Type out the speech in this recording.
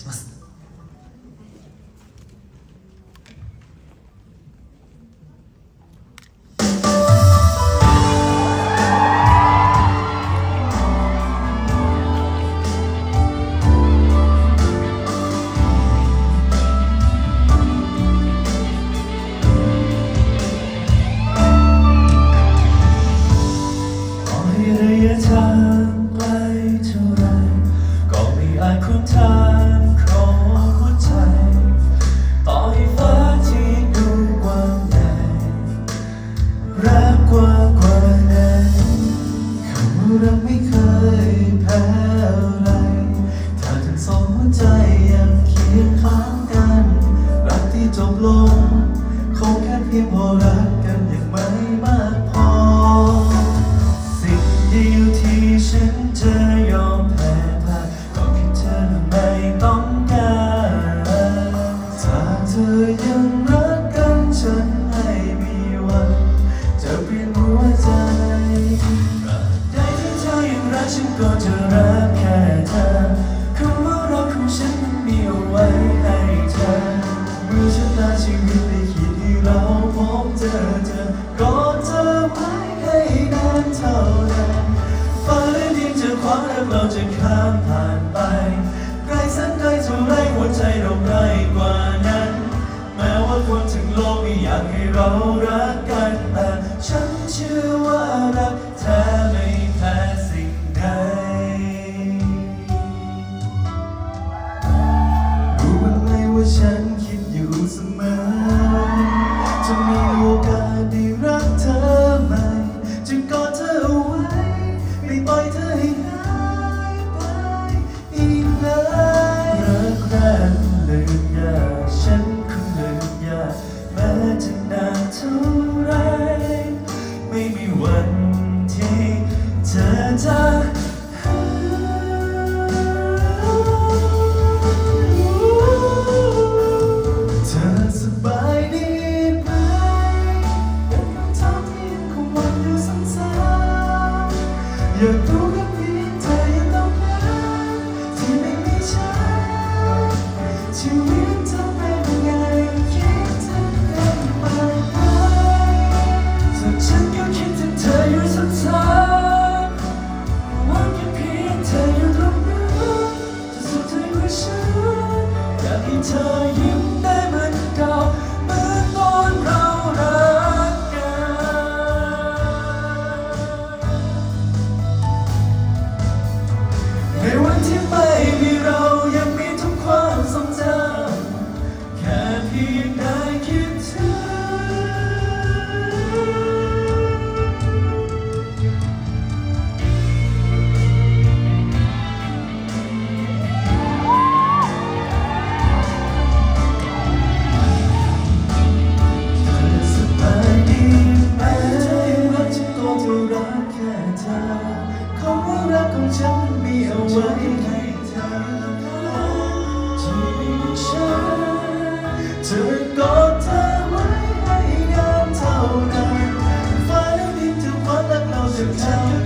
します。 บลง คงแค่เพียงพอรักกันยังไม่มากพอ สิ่งเดียวที่ฉันจะยอมแพ้พ่ายก็แค่เธอไม่ต้องการถ้าเธอยังรักกันฉันไม่มีวัน จะเปลี่ยนหัวใจตรใดที่เธอยังรักฉันก็จะรักแค่ากให้เรารักกันแต่ฉันเชื่อว่ารักเธอไม่แพ้สิ่งใดรู้ไหมว่าฉันคิดอยู่เสมอ ยังทุก my. to tell